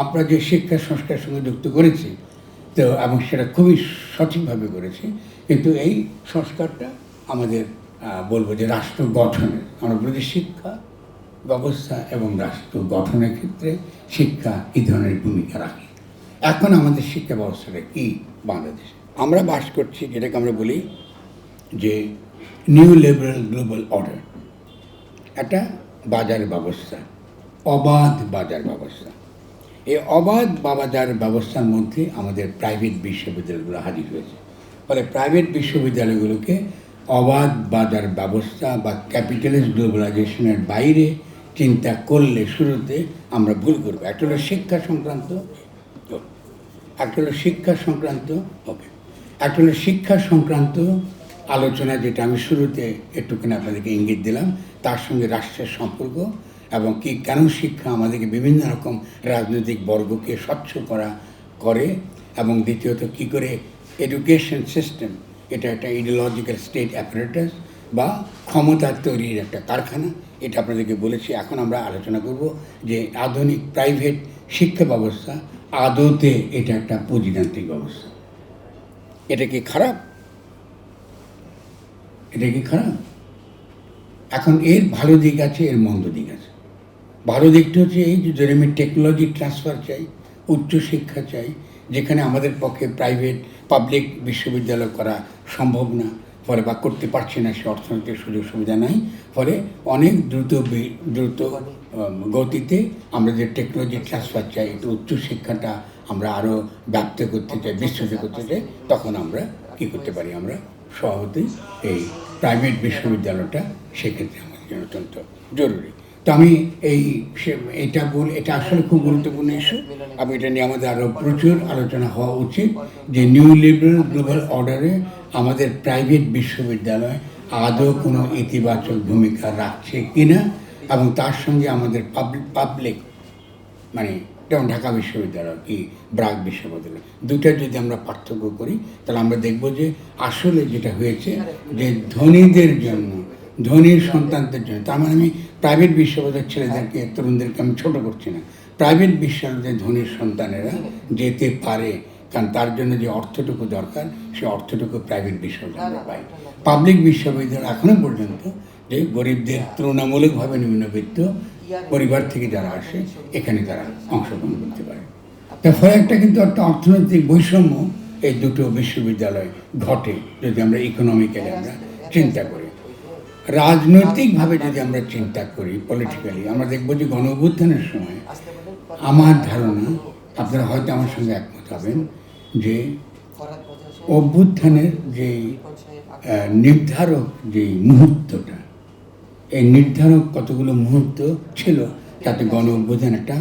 আমরা যে শিক্ষা সংস্কারের সঙ্গে যুক্ত করেছি। তো, এবং সেটা খুবই সঠিকভাবে করেছি। কিন্তু এই সংস্কারটা আমাদের বলব যে রাষ্ট্র গঠনে আমরা বলি শিক্ষা ব্যবস্থা এবং রাষ্ট্র গঠনের ক্ষেত্রে শিক্ষা এই ধরনের ভূমিকা রাখে। এখন আমাদের শিক্ষা ব্যবস্থাটা কি বাংলাদেশে? আমরা বাস করছি যেটাকে আমরা বলি যে নিউ লিবারাল গ্লোবাল অর্ডার একটা বাজার ব্যবস্থা, অবাধ বাজার ব্যবস্থা। এই অবাধ বাজার ব্যবস্থার মধ্যে আমাদের প্রাইভেট বিশ্ববিদ্যালয়গুলো হাজির হয়েছে। ফলে প্রাইভেট বিশ্ববিদ্যালয়গুলোকে অবাধ বাজার ব্যবস্থা বা ক্যাপিটালিস্ট গ্লোবালাইজেশনের বাইরে চিন্তা করলে শুরুতে আমরা ভুল করব। একটা হলো শিক্ষা সংক্রান্ত একটা হলো শিক্ষা সংক্রান্ত ওকে একটা হলো শিক্ষা সংক্রান্ত আলোচনা যেটা আমি শুরুতে একটুখানি আপনাদেরকে ইঙ্গিত দিলাম, তার সঙ্গে রাষ্ট্রের সম্পর্ক এবং কি, কেন শিক্ষা আমাদেরকে বিভিন্ন রকম রাজনৈতিক বর্গকে স্বচ্ছ করা করে এবং দ্বিতীয়ত কি করে এডুকেশন সিস্টেম এটা একটা ইডিওলজিক্যাল স্টেট অ্যাপারেটাস বা ক্ষমতা তৈরির একটা কারখানা, এটা আপনাদেরকে বলেছি। এখন আমরা আলোচনা করব যে আধুনিক প্রাইভেট শিক্ষা ব্যবস্থা আদতে এটা একটা পুঁজিতান্ত্রিক ব্যবস্থা। এটা কি খারাপ? এটা কি খারাপ? এখন এর ভালো দিক আছে, এর মন্দ দিক আছে। ভালো দিকটা হচ্ছে এই যে আমি টেকনোলজি ট্রান্সফার চাই উচ্চশিক্ষা চাই, যেখানে আমাদের পক্ষে প্রাইভেট পাবলিক বিশ্ববিদ্যালয় করা সম্ভব না, ফলে বা করতে পারছি না সে অর্থনৈতিক সুযোগ সুবিধা নাই, ফলে অনেক দ্রুত দ্রুত গতিতে আমরা যে টেকনোলজি ট্রান্সফার চাই, একটু উচ্চশিক্ষাটা আমরা আরও ব্যাপ্ত করতে চাই, বিস্তৃত করতে চাই, তখন আমরা কি করতে পারি? আমরা সভাপতি এই প্রাইভেট বিশ্ববিদ্যালয়টা সেক্ষেত্রে আমাদের জন্য অত্যন্ত জরুরি। তো আমি এই এটা বল, এটা আসলে খুব গুরুত্বপূর্ণ ইস্যু আমি এটা নিয়ে আমাদের আরও প্রচুর আলোচনা হওয়া উচিত যে নিউ লিবারাল গ্লোবাল অর্ডারে আমাদের প্রাইভেট বিশ্ববিদ্যালয় আদৌ কোনো ইতিবাচক ভূমিকা রাখছে কিনা এবং তার সঙ্গে আমাদের পাবলিক পাবলিক মানে যেমন ঢাকা বিশ্ববিদ্যালয় কি ব্রাক বিশ্ববিদ্যালয় দুটা যদি আমরা পার্থক্য করি, তাহলে আমরা দেখব যে আসলে যেটা হয়েছে যে ধনীদের জন্য ধনীর সন্তানদের জন্য। তার মানে আমি প্রাইভেট বিশ্ববিদ্যালয়ের ছেলেদেরকে, তরুণদেরকে আমি ছোট করছি না। প্রাইভেট বিশ্ববিদ্যালয়ের ধনীর সন্তানেরা যেতে পারে, কারণ তার জন্য যে অর্থটুকু দরকার, সে অর্থটুকু প্রাইভেট বিশ্ববিদ্যালয় পায়। পাবলিক বিশ্ববিদ্যালয় এখনও পর্যন্ত যে গরিবদের তুলনামূলকভাবে নিম্নবিত্ত পরিবার থেকে যারা আসে, এখানে তারা অংশগ্রহণ করতে পারে। তার ফলে একটা কিন্তু একটা অর্থনৈতিক বৈষম্য এই দুটো বিশ্ববিদ্যালয় ঘটে, যদি আমরা ইকোনমিক্যালি আমরা চিন্তা করি। রাজনৈতিকভাবে যদি আমরা চিন্তা করি পলিটিক্যালি আমরা দেখব যে গণ অভ্যুত্থানের সময় আমার ধারণা, আপনারা হয়তো আমার সঙ্গে একমত হবেন, যে অভ্যুত্থানের যে নির্ধারক যে মুহূর্তটা, এই নির্ধারক কতগুলো মুহূর্ত ছিল, তাতে গণ অভ্যুত্থান একটা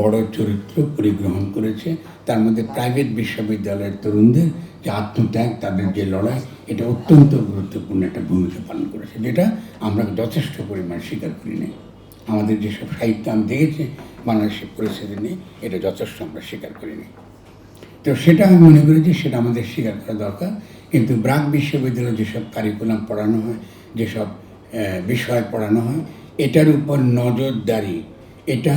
বড় চরিত্র পরিগ্রহণ করেছে। তার মধ্যে প্রাইভেট বিশ্ববিদ্যালয়ের তরুণদের যে আত্মত্যাগ, তাদের যে লড়াই, এটা অত্যন্ত গুরুত্বপূর্ণ একটা ভূমিকা পালন করেছে, যেটা আমরা যথেষ্ট পরিমাণ স্বীকার করি নাই। আমাদের যেসব সাহিত্য আমি দেখেছি বাংলাদেশের পরিস্থিতি নিয়ে, এটা যথেষ্ট আমরা স্বীকার করিনি তো সেটা আমি মনে করি যে সেটা আমাদের স্বীকার করা দরকার। কিন্তু ব্রাক বিশ্ববিদ্যালয়ে যেসব কারিকুলাম পড়ানো হয়, যেসব বিষয় পড়ানো হয়, এটার উপর নজরদারি, এটা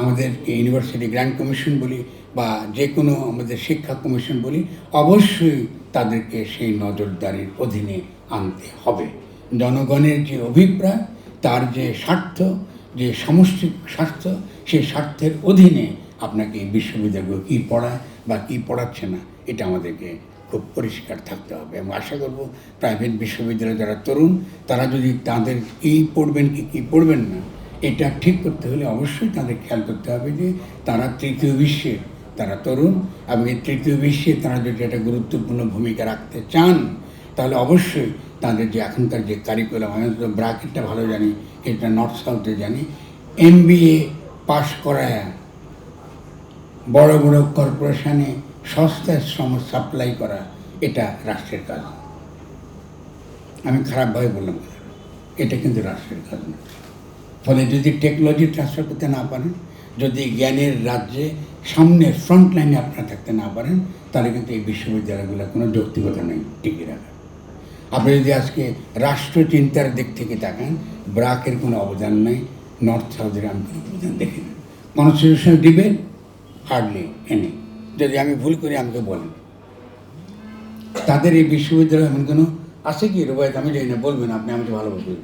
আমাদের ইউনিভার্সিটি গ্র্যান্ড কমিশন বলি বা যে কোনো আমাদের শিক্ষা কমিশন বলি, অবশ্যই তাদেরকে সেই নজরদারির অধীনে আনতে হবে। জনগণের যে অভিপ্রায়, তার যে স্বার্থ, যে সামষ্টিক স্বার্থ সেই স্বার্থের অধীনে আপনাকে এই বিশ্ববিদ্যালয়গুলো কী পড়ায় বা কী পড়াচ্ছে না, এটা আমাদেরকে খুব পরিষ্কার থাকতে হবে। এবং আশা করব প্রাইভেট বিশ্ববিদ্যালয়ে যারা তরুণ, তারা যদি তাদের কী পড়বেন কি, কী পড়বেন না এটা ঠিক করতে হলে অবশ্যই তাদের খেয়াল করতে হবে যে তারা তৃতীয় বিশ্বে, তারা তরুণ, এবং এই তৃতীয় বিশ্বে তারা যদি একটা গুরুত্বপূর্ণ ভূমিকা রাখতে চান, তাহলে অবশ্যই তাদের যে এখনকার যে কারিকুলাম আমি তো ব্রাকেটটা ভালো জানি, এটা নর্থ সাউথে জানি এম পাশ করায়, বড় বড় কর্পোরেশনে সস্তায় শ্রম সাপ্লাই করা এটা রাষ্ট্রের কাজ। আমি খারাপভাবে বললাম এটা কিন্তু রাষ্ট্রের কাজ না। ফলে যদি টেকনোলজি ট্রান্সফার করতে না পারেন, যদি জ্ঞানের রাজ্যে সামনে ফ্রন্ট লাইনে আপনারা থাকতে না পারেন, তাহলে কিন্তু এই বিশ্ববিদ্যালয়গুলো কোনো যৌক্তিকতা নেই টিকে রাখা আপনি যদি আজকে রাষ্ট্রচিন্তার দিক থেকে তাকান, ব্রাকের কোনো অবদান নেই নর্থ সাউথের আমি কোনো অবদান দেখি না কনস্টিটিউশনাল ডিবেট হার্ডলি এনি যদি আমি ভুল করি, আমাকে বলেন। তাদের এই বিশ্ববিদ্যালয় এমন কোনো আছে কি? রুবায়ত, আমি জানি না, বলবেন আপনি আমাকে ভালো বুঝবেন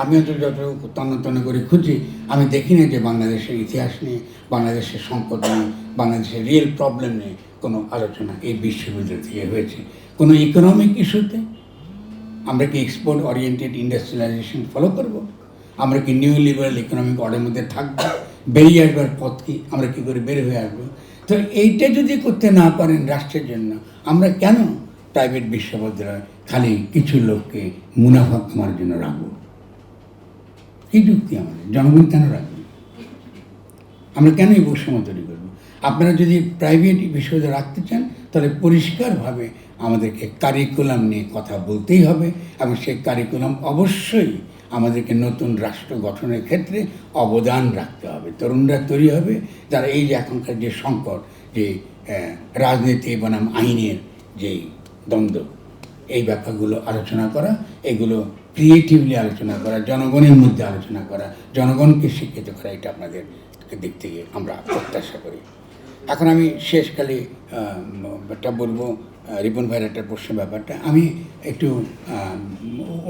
আমি হয়তো যত তন্ন তন্ন করে খুঁজি, আমি দেখি না যে বাংলাদেশের ইতিহাস নিয়ে, বাংলাদেশের সংকট নিয়ে, বাংলাদেশের রিয়েল প্রবলেম নিয়ে কোনো আলোচনা এই বিশ্ববিদ্যালয় থেকে হয়েছে। কোনো ইকোনমিক ইস্যুতে আমরা কি এক্সপোর্ট ওরিয়েন্টেড ইন্ডাস্ট্রিয়ালাইজেশন ফলো করব? আমরা কি নিউ লিবারাল ইকোনমিক অর্ডার মধ্যে থাকব? বেরিয়ে আসবার পথ কি? আমরা কি করে বের হয়ে আসব? তো এইটা যদি করতে না পারেন রাষ্ট্রের জন্য, আমরা কেন প্রাইভেট বিশ্ববিদ্যালয় খালি কিছু লোককে মুনাফা কামার জন্য রাখব? কি যুক্তি আমাদের, জনগণ কেন রাখবে? আমরা কেন এই বৈষম্য তৈরি করব? আপনারা যদি প্রাইভেট বিশ্ববিদ্যালয় রাখতে চান, তাহলে পরিষ্কারভাবে আমাদেরকে কারিকুলাম নিয়ে কথা বলতেই হবে এবং সেই কারিকুলাম অবশ্যই আমাদেরকে নতুন রাষ্ট্র গঠনের ক্ষেত্রে অবদান রাখতে হবে। তরুণরা তৈরি হবে যারা এই যে এখনকার যে সংকট, যে রাজনীতি বনাম আইনের যে দ্বন্দ্ব, এই ব্যাপারগুলো আলোচনা করা, এগুলো ক্রিয়েটিভলি আলোচনা করা, জনগণের মধ্যে আলোচনা করা, জনগণকে শিক্ষিত করা, এটা আপনাদের দিক থেকে আমরা প্রত্যাশা করি। এখন আমি শেষকালে একটা বলব রিপন ভাইয়ের একটা প্রশ্ন ব্যাপারটা। আমি একটু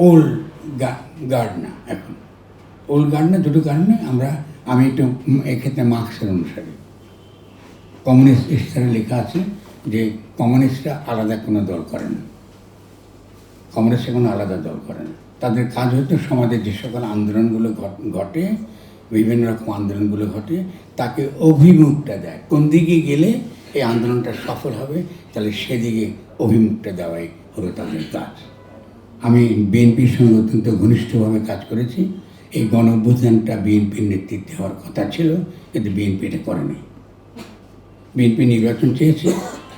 ওল্ড গার্ড না এখন। ওল্ড গার্ড না দুটো কারণে আমরা, আমি একটু এক্ষেত্রে মার্ক্সের অনুসারী। কমিউনিস্ট ইস্তারে লেখা আছে যে কমিউনিস্টরা আলাদা কোনো দল করে না। কংগ্রেসে কোনো আলাদা দল করে না। তাদের কাজ হচ্ছে সমাজের যে সকল আন্দোলনগুলো ঘট- বিভিন্ন রকম আন্দোলনগুলো ঘটে, তাকে অভিমুখটা দেয়। কোন দিকে গেলে এই আন্দোলনটা সফল হবে, তাহলে সেদিকে অভিমুখটা দেওয়াই হলো তাদের কাজ। আমি বিএনপির সঙ্গে অত্যন্ত ঘনিষ্ঠভাবে কাজ করেছি। এই গণ অভ্যুত্থানটা বিএনপির নেতৃত্বে হওয়ার কথা ছিল, কিন্তু বিএনপি এটা করেনি। বিএনপি নির্বাচন চেয়েছে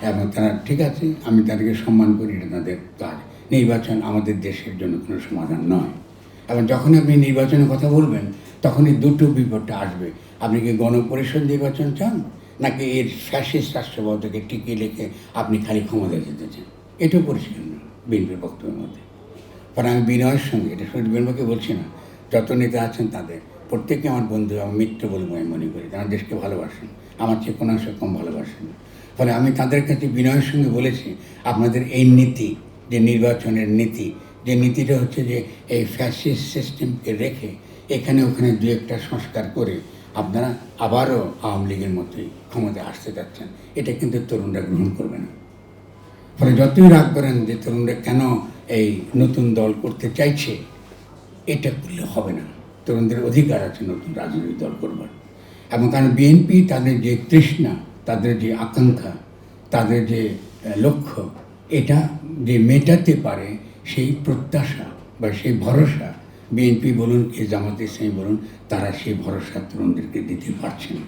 এবং তারা ঠিক আছে, আমি তাদেরকে সম্মান করি, এটা তাদের কাজ। নির্বাচন আমাদের দেশের জন্য কোনো সমাধান নয়। এবং যখন আপনি নির্বাচনের কথা বলবেন, তখনই দুটো বিপদটা আসবে। আপনি কি গণপরিষদ নির্বাচন চান, নাকি এর ফ্যাসিস্ট রাষ্ট্রপতিকে টিকিয়ে রেখে আপনি খালি ক্ষমতায় যেতে চান? এটাও পরিষ্কার না বিএনপির বক্তব্যের মধ্যে। কারণ আমি বিনয়ের সঙ্গে, এটা শুধু বিনয়কে বলছি না, যত নেতা আছেন তাদের প্রত্যেকে আমার বন্ধু আমার মিত্র বলব আমি মনে করি। তারা দেশকে ভালোবাসেন, আমার চেয়ে কোনো অংশ কম ভালোবাসেন। ফলে আমি তাদের কাছে বিনয়ের সঙ্গে বলেছি, আপনাদের এই নীতি যে নির্বাচনের নীতি, যে নীতিটা হচ্ছে যে এই ফ্যাসিস্ট সিস্টেমকে রেখে এখানে ওখানে দু একটা সংস্কার করে আপনারা আবারও আওয়ামী লীগের মতোই ক্ষমতায় আসতে যাচ্ছেন। এটা কিন্তু তরুণরা গ্রহণ করবে না। ফলে যতই রাগ করেন যে তরুণরা কেন এই নতুন দল করতে চাইছে, এটা করলে হবে না। তরুণদের অধিকার আছে নতুন রাজনৈতিক দল করবার। এবং কারণ বিএনপি তাদের যে তৃষ্ণা, তাদের যে আকাঙ্ক্ষা, তাদের যে লক্ষ্য এটা যে মেটাতে পারে সেই প্রত্যাশা বা সেই ভরসা বিএনপি বলুন কি জামাত ইসলামী বলুন, তারা সেই ভরসা তরুণদেরকে দিতে পারছে না।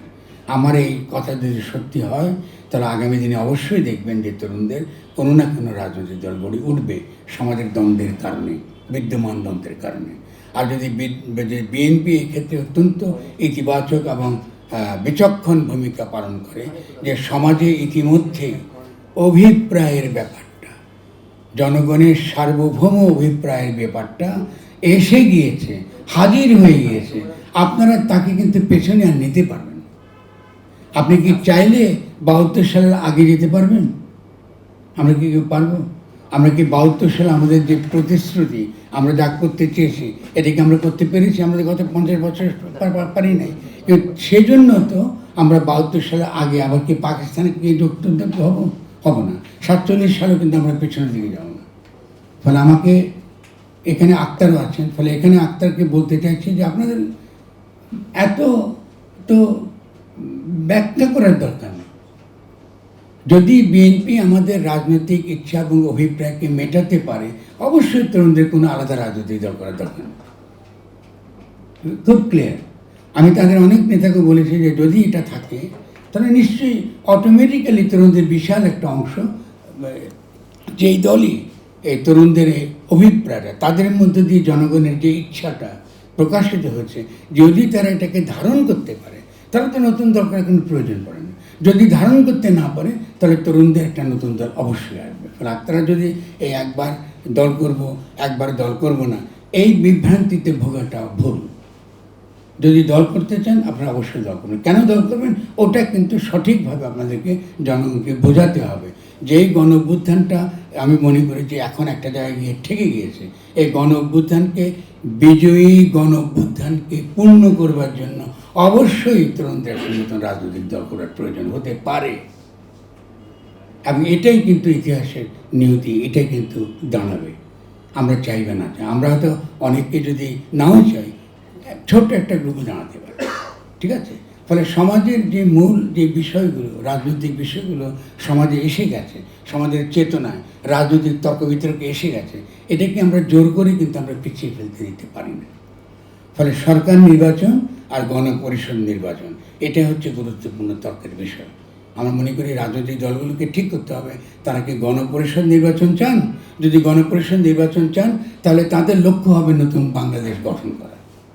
আমার এই কথা যদি সত্যি হয়, তাহলে আগামী দিনে অবশ্যই দেখবেন যে তরুণদের কোনো না কোনো রাজনৈতিক দল গড়ে উঠবে সমাজের দ্বন্দ্বের কারণে, বিদ্যমান দ্বন্দ্বের কারণে। আর যদি বিএনপি এই ক্ষেত্রে অত্যন্ত ইতিবাচক এবং বিচক্ষণ ভূমিকা পালন করে, যে সমাজে ইতিমধ্যে অভিপ্রায়ের ব্যাপারটা জনগণের সার্বভৌম অভিপ্রায়ের ব্যাপারটা এসে গিয়েছে, হাজির হয়ে গিয়েছে। আপনারা তাকে কিন্তু পেছনে আর নিতে পারবেন আপনি কি চাইলে বাহাত্তর সালের আগে যেতে পারবেন? আমরা কি কেউ পারব? আমরা কি বাহাত্তর সালে আমাদের যে প্রতিশ্রুতি আমরা যা করতে চেয়েছি, এটাকে আমরা করতে পেরেছি? আমাদের গত পঞ্চাশ বছর পার- নাই। কিন্তু সেজন্য তো আমরা বাহাত্তর সালে আগে আবার কি পাকিস্তানে কি যুক্ত হব? হব না। সাতচল্লিশ সালেও কিন্তু আমরা পেছনের দিকে যাব না। ফলে আমাকে এখানে আক্তারও আছেন। ফলে এখানে আক্তারকে বলতে চাইছি যে আপনাদের এত তো ব্যাখ্যা করার দরকার নেই। যদি বিএনপি আমাদের রাজনৈতিক ইচ্ছা এবং অভিপ্রায়কে মেটাতে পারে, অবশ্যই তরুণদের কোনো আলাদা রাজনৈতিক দল করার দরকার নেই। খুব ক্লিয়ার আমি তাদের অনেক নেতাকে বলেছি যে যদি এটা থাকে তাহলে নিশ্চয়ই অটোমেটিক্যালি তরুণদের বিশাল একটা অংশ, যেই দলই এই তরুণদের অভিপ্রায়টা তাদের মধ্যে দিয়ে জনগণের যে ইচ্ছাটা প্রকাশিত হচ্ছে, যদি তারা এটাকে ধারণ করতে পারে, তাহলে তো নতুন দল করার কোনো প্রয়োজন পড়ে না। যদি ধারণ করতে না পারে, তাহলে তরুণদের একটা নতুন দল অবশ্যই আসবে। ফলে আপনারা যদি এই একবার দল করব, একবার দল করব না, এই বিভ্রান্তিতে ভোগাটা ভুল। যদি দল করতে চান, আপনারা অবশ্যই দল করবেন। কেন দল করবেন? ওটা কিন্তু সঠিকভাবে আপনাদেরকে জনগণকে বোঝাতে হবে। যে এই গণ অভ্যুত্থানটা আমি মনে করি যে এখন একটা জায়গায় গিয়ে ঠেকে গিয়েছে, এই গণ অভ্যুত্থানকে বিজয়ী গণ অভ্যুত্থানকে পূর্ণ করবার জন্য অবশ্যই তরুণদের নতুন রাজনৈতিক দল করার প্রয়োজন হতে পারে। এবং এটাই কিন্তু ইতিহাসের নিয়তি, এটাই কিন্তু দাঁড়াবে। আমরা চাইবে না আমরা হয়তো অনেককে যদি নাও চাই ছোট্ট একটা গ্রুপে দাঁড়াতে পারি। ঠিক আছে? ফলে সমাজের যে মূল যে বিষয়গুলো, রাজনৈতিক বিষয়গুলো সমাজে এসে গেছে, সমাজের চেতনায়, রাজনৈতিক তর্ক বিতর্কে এসে গেছে, এটাকে আমরা জোর করে কিন্তু আমরা পিছিয়ে ফেলতে দিতে পারি না। ফলে সরকার নির্বাচন আর গণপরিষদ নির্বাচন এটা হচ্ছে গুরুত্বপূর্ণ তর্কের বিষয়। আমরা মনে করি রাজনৈতিক দলগুলোকে ঠিক করতে হবে। তারা কি গণপরিষদ নির্বাচন চান? যদি গণপরিষদ নির্বাচন চান, তাহলে তাদের লক্ষ্য হবে নতুন বাংলাদেশ গঠন করা